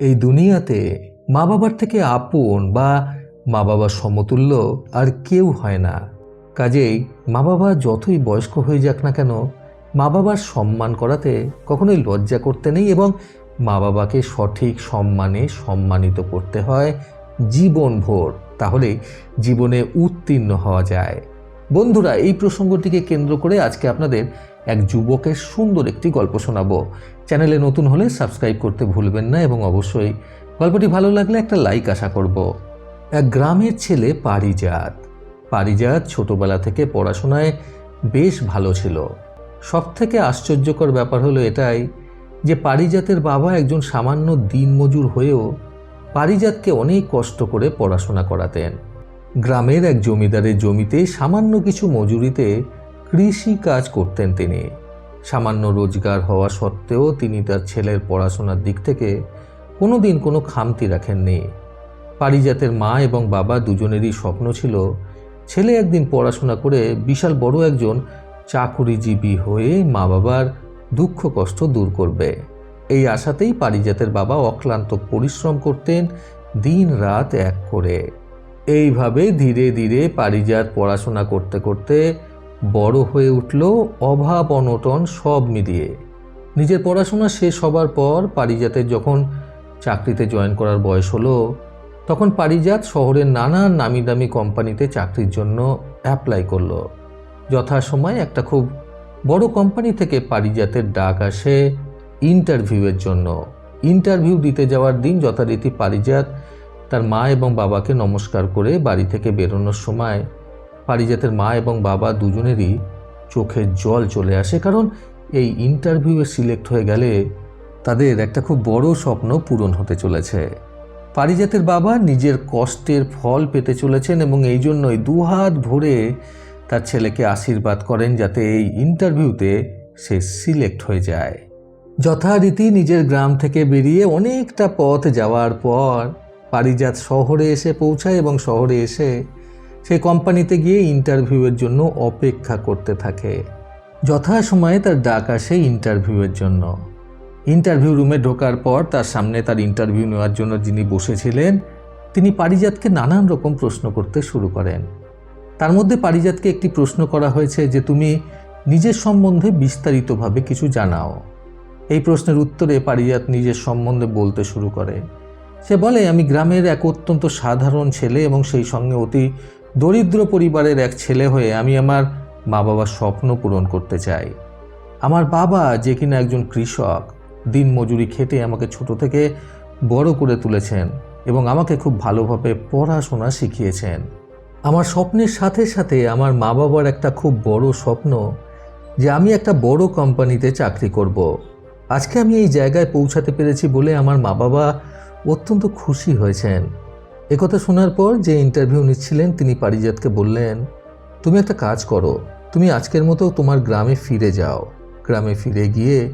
এই দুনিয়াতে মা বাবার থেকে আপন বা মা বাবার সমতুল্য আর কেউ হয় না। কাজেই মা বাবা যতই বয়স্ক হয়ে যাক না কেন মা বাবার সম্মান করাতে কখনোই লজ্জা করতে নেই এবং মা বাবাকে সঠিক সম্মানে সম্মানিত করতে হয় জীবনভর। তাহলে জীবনে উত্তীর্ণ হওয়া যায়। বন্ধুরা, এই প্রসঙ্গটিকে কেন্দ্র করে আজকে আপনাদের এক যুবকের সুন্দর একটি গল্প শোনাবো। চ্যানেলে নতুন হলে সাবস্ক্রাইব করতে ভুলবেন না এবং অবশ্যই গল্পটি ভালো লাগলে একটা লাইক আশা করব। এক গ্রামের ছেলে পারিজাত। পারিজাত ছোটবেলা থেকে পড়াশোনায় বেশ ভালো ছিল। সব থেকে আশ্চর্যকর ব্যাপার হলো এটাই যে পারিজাতের বাবা একজন সামান্য দিনমজুর হয়েও পারিজাতকে অনেক কষ্ট করে পড়াশোনা করাতেন। গ্রামের এক জমিদারের জমিতে সামান্য কিছু মজুরিতে কৃষি কাজ করতেন তিনি। সামান্য রোজগার হওয়া সত্ত্বেও তিনি তার ছেলের পড়াশোনার দিক থেকে কোনো দিন কোনো খামতি রাখেননি। পারিজাতের মা এবং বাবা দুজনেরই স্বপ্ন ছিল ছেলে একদিন পড়াশোনা করে বিশাল বড় একজন চাকুরিজীবী হয়ে মা বাবার দুঃখ কষ্ট দূর করবে। এই আশাতেই পারিজাতের বাবা অক্লান্ত পরিশ্রম করতেন দিন রাত এক করে। এইভাবে ধীরে ধীরে পারিজাত পড়াশোনা করতে করতে বড় হয়ে উঠল অভাব অনটন সব মিলিয়ে। নিজের পড়াশোনা শেষ হবার পর পারিজাতের যখন চাকরিতে জয়েন করার বয়স হলো, তখন পারিজাত শহরের নানান নামি দামি কোম্পানিতে চাকরির জন্য অ্যাপ্লাই করল। যথাসময়ে একটা খুব বড় কোম্পানি থেকে পারিজাতের ডাক আসে ইন্টারভিউয়ের জন্য। ইন্টারভিউ দিতে যাওয়ার দিন যথারীতি পারিজাত তার মা এবং বাবাকে নমস্কার করে বাড়ি থেকে বেরোনোর সময় পারিজাতের মা এবং বাবা দুজনেরই চোখে জল চলে আসে, কারণ এই ইন্টারভিউয়ে সিলেক্ট হয়ে গেলে তাদের একটা খুব বড় স্বপ্ন পূরণ হতে চলেছে। পারিজাতের বাবা নিজের কষ্টের ফল পেতে চলেছেন এবং এই জন্যই দুহাত ভরে তার ছেলেকে আশীর্বাদ করেন যাতে এই ইন্টারভিউতে সে সিলেক্ট হয়ে যায়। যথারীতি নিজের গ্রাম থেকে বেরিয়ে অনেকটা পথ যাওয়ার পর পারিজাত শহরে এসে পৌঁছায় এবং শহরে এসে সেই কোম্পানিতে গিয়ে ইন্টারভিউয়ের জন্য অপেক্ষা করতে থাকে। যথাসময়ে তার ডাক আসে ইন্টারভিউয়ের জন্য। ইন্টারভিউ রুমে ঢোকার পর তার সামনে তার ইন্টারভিউ নেওয়ার জন্য যিনি বসেছিলেন, তিনি পারিজাতকে নানান রকম প্রশ্ন করতে শুরু করেন। তার মধ্যে পারিজাতকে একটি প্রশ্ন করা হয়েছে যে, তুমি নিজের সম্বন্ধে বিস্তারিতভাবে কিছু জানাও। এই প্রশ্নের উত্তরে পারিজাত নিজের সম্বন্ধে বলতে শুরু করে। সে বলে, আমি গ্রামের এক অত্যন্ত সাধারণ ছেলে এবং সেই সঙ্গে অতি দরিদ্র পরিবারের এক ছেলে হয়ে আমি আমার মা বাবার স্বপ্ন পূরণ করতে চাই। আমার বাবা যে কিনা একজন কৃষক, দিন মজুরি খেটে আমাকে ছোট থেকে বড় করে তুলেছেন এবং আমাকে খুব ভালোভাবে পড়াশোনা শিখিয়েছেন। আমার স্বপ্নের সাথে সাথে আমার মা বাবার একটা খুব বড় স্বপ্ন যে আমি একটা বড় কোম্পানিতে চাকরি করব। আজকে আমি এই জায়গায় পৌঁছাতে পেরেছি বলে আমার মা বাবা অত্যন্ত খুশি হয়েছেন। একথা শোনার পর যে ইন্টারভিউ নিচ্ছিলেন, তিনি পারিজাতকে বললেন, তুমি একটা কাজ করো, তুমি আজকের মতো তোমার গ্রামে ফিরে যাও। গ্রামে ফিরে গিয়ে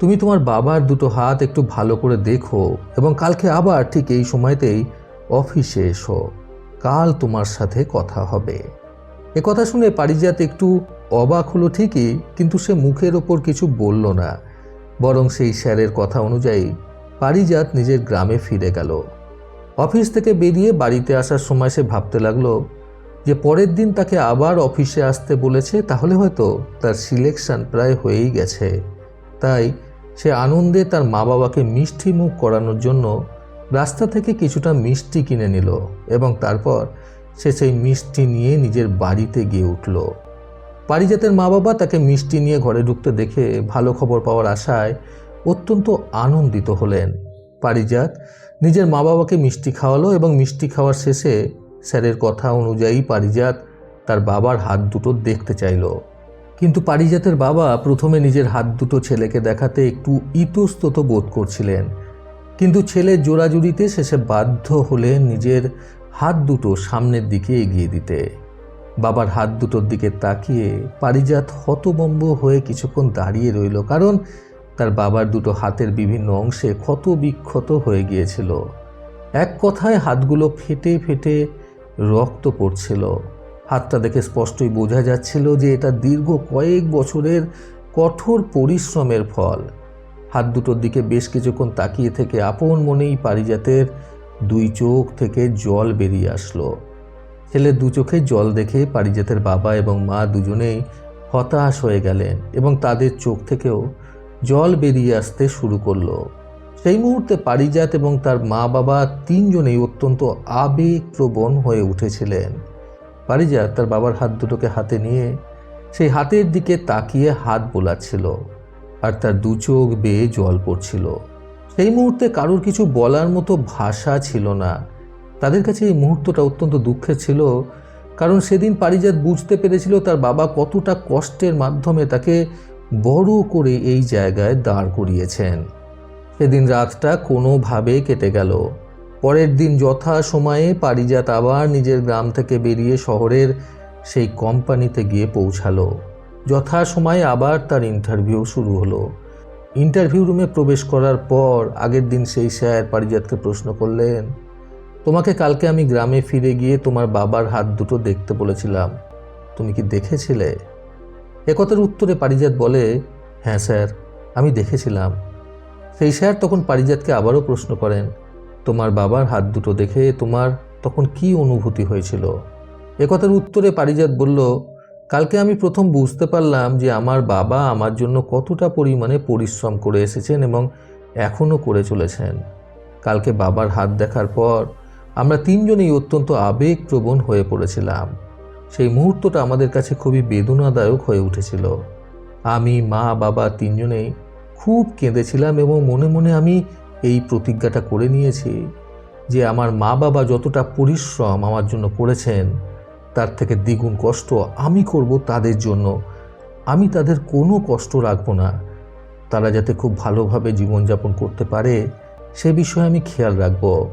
তুমি তোমার বাবার দুটো হাত একটু ভালো করে দেখো এবং কালকে আবার ঠিক এই সময়তেই অফিসে এসো। কাল তোমার সাথে কথা হবে। এ কথা শুনে পারিজাত একটু অবাক হলো ঠিকই, কিন্তু সে মুখের ওপর কিছু বলল না। বরং সেই স্যারের কথা অনুযায়ী পারিজাত নিজের গ্রামে ফিরে গেল। অফিস থেকে বেরিয়ে বাড়িতে আসার সময় সে ভাবতে লাগল যে পরের দিন তাকে আবার অফিসে আসতে বলেছে, তাহলে হয়তো তার সিলেকশন প্রায় হয়েই গেছে। তাই সে আনন্দে তার মা বাবাকে মিষ্টি মুখ করানোর জন্য রাস্তা থেকে কিছুটা মিষ্টি কিনে নিল এবং তারপর সে সেই মিষ্টি নিয়ে নিজের বাড়িতে গিয়ে উঠল। পারিজাতের মা বাবা তাকে মিষ্টি নিয়ে ঘরে ঢুকতে দেখে ভালো খবর পাওয়ার আশায় অত্যন্ত আনন্দিত হলেন। পারিজাত নিজের মা বাবাকে মিষ্টি খাওয়ালো এবং মিষ্টি খাওয়ার শেষে স্যারের কথা অনুযায়ী পারিজাত তার বাবার হাত দুটো দেখতে চাইল। কিন্তু পারিজাতের বাবা প্রথমে নিজের হাত দুটো ছেলেকে দেখাতে একটু ইতস্তত বোধ করছিলেন। কিন্তু ছেলের জোড়াজুড়িতে শেষে বাধ্য হলে নিজের হাত দুটো সামনের দিকে এগিয়ে দিতে। বাবার হাত দুটোর দিকে তাকিয়ে পারিজাত হতবম্ব হয়ে কিছুক্ষণ দাঁড়িয়ে রইল, কারণ তার বাবার দুটো হাতের বিভিন্ন অংশে ক্ষত বিক্ষত হয়ে গিয়েছিল। এক কথায় হাতগুলো ফেটে ফেটে রক্ত পড়ছিল। হাতটা দেখে স্পষ্টই বোঝা যাচ্ছিল যে এটা দীর্ঘ কয়েক বছরের কঠোর পরিশ্রমের ফল। হাত দুটোর দিকে বেশ কিছুক্ষণ তাকিয়ে থেকে আপন মনেই পারিজাতের দুই চোখ থেকে জল বেরিয়ে আসলো। ছেলের দু চোখে জল দেখে পারিজাতের বাবা এবং মা দুজনেই হতাশ হয়ে গেলেন এবং তাদের চোখ থেকেও জল বেরিয়ে আসতে শুরু করল। সেই মুহূর্তে পারিজাত এবং তার মা বাবা তিনজনেই অত্যন্ত আবেগপ্রবণ হয়ে উঠেছিলেন। পারিজাত তার বাবার হাত দুটোকে হাতে নিয়ে সেই হাতের দিকে তাকিয়ে হাত বোলাচ্ছিল আর তার দু চোখ বেয়ে জল পড়ছিল। সেই মুহূর্তে কারোর কিছু বলার মতো ভাষা ছিল না। তাদের কাছে এই মুহূর্তটা অত্যন্ত দুঃখের ছিল, কারণ সেদিন পারিজাত বুঝতে পেরেছিল তার বাবা কতটা কষ্টের মাধ্যমে তাকে বড় করে এই জায়গায় দাঁড় করিয়েছেন। সেদিন রাতটা কোনোভাবে কেটে গেল। পরের দিন যথা সময়ে পারিজাত আবার নিজের গ্রাম থেকে বেরিয়ে শহরের সেই কোম্পানিতে গিয়ে পৌঁছালো। যথা সময়ে আবার তার ইন্টারভিউ শুরু হলো। ইন্টারভিউ রুমে প্রবেশ করার পর আগের দিন সেই স্যার পারিজাতকে প্রশ্ন করলেন, তোমাকে কালকে আমি গ্রামে ফিরে গিয়ে তোমার বাবার হাত দুটো দেখতে বলেছিলাম। তুমি কি দেখেছিলে? একথার উত্তরে পারিজাত বলে হ্যাঁ স্যার, আমি দেখেছিলাম। সেই স্যার তখন পারিজাতকে আবারও প্রশ্ন করেন, তোমার বাবার হাত দুটো দেখে তোমার তখন কি অনুভূতি হয়েছিল? একথার উত্তরে পারিজাত বলল, কালকে আমি প্রথম বুঝতে পারলাম যে আমার বাবা আমার জন্য কতটা পরিমাণে পরিশ্রম করে এসেছেন এবং এখনও করে চলেছেন। কালকে বাবার হাত দেখার পর আমরা তিনজনেই অত্যন্ত আবেগপ্রবণ হয়ে পড়েছিলাম। সেই মুহূর্তটা আমাদের কাছে খুবই বেদনাদায়ক হয়ে উঠেছিল। আমি, মা, বাবা তিনজনেই খুব কেঁদেছিলাম এবং মনে মনে আমি এই প্রতিজ্ঞাটা করে নিয়েছি যে আমার মা বাবা যতটা পরিশ্রম আমার জন্য করেছেন, তার থেকে দ্বিগুণ কষ্ট আমি করব তাদের জন্য। আমি তাদের কোনো কষ্ট রাখব না। তারা যাতে খুব ভালোভাবে জীবনযাপন করতে পারে, সে বিষয়ে আমি খেয়াল রাখব।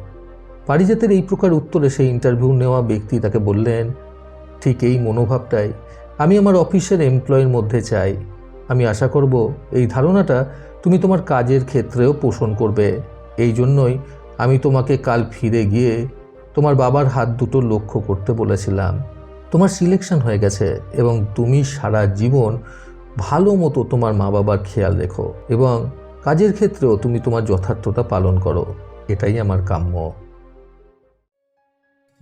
পারিজাতের এই প্রকার উত্তরে সেই ইন্টারভিউ নেওয়া ব্যক্তি তাকে বললেন ঠিক এই মনোভাবটাই আমি আমার অফিসের এমপ্লয়ের মধ্যে চাই। আমি আশা করব এই ধারণাটা তুমি তোমার কাজের ক্ষেত্রেও পোষণ করবে। এই জন্যই আমি তোমাকে কাল ফিরে গিয়ে তোমার বাবার হাত দুটো লক্ষ্য করতে বলেছিলাম। তোমার সিলেকশন হয়ে গেছে এবং তুমি সারা জীবন ভালো মতো তোমার মা বাবার খেয়াল রেখো এবং কাজের ক্ষেত্রেও তুমি তোমার যথার্থতা পালন করো। এটাই আমার কাম্য।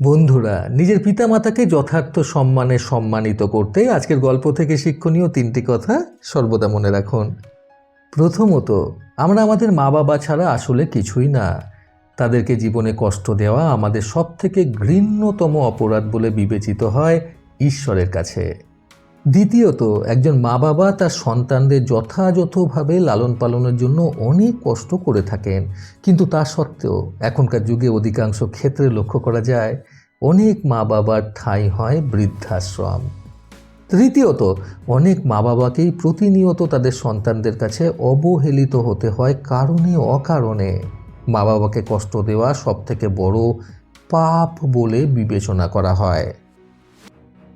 বন্ধুরা, নিজের পিতামাতাকে যথার্থ সম্মানে সম্মানিত করতে আজকের গল্প থেকে শিক্ষণীয় তিনটি কথা সর্বদা মনে রাখুন। প্রথমত, আমরা আমাদের মা বাবা ছাড়া আসলে কিছুই না। তাদেরকে জীবনে কষ্ট দেওয়া আমাদের সব থেকে ঘৃণ্যতম অপরাধ বলে বিবেচিত হয় ঈশ্বরের কাছে। দ্বিতীয়ত, একজন মা বাবা তার সন্তানদের যথাযথভাবে লালন পালনের জন্য অনেক কষ্ট করে থাকেন। কিন্তু তা সত্ত্বেও, এখনকার যুগে অধিকাংশ ক্ষেত্রে লক্ষ্য করা যায়, অনেক মা বাবার ঠাঁই হয় বৃদ্ধাশ্রম। তৃতীয়ত, অনেক মা বাবাকেই প্রতিনিয়ত তাদের সন্তানদের কাছে অবহেলিত হতে হয় কারণে অকারণে। মা বাবাকে কষ্ট দেওয়া সব থেকে বড় পাপ বলে বিবেচনা করা হয়।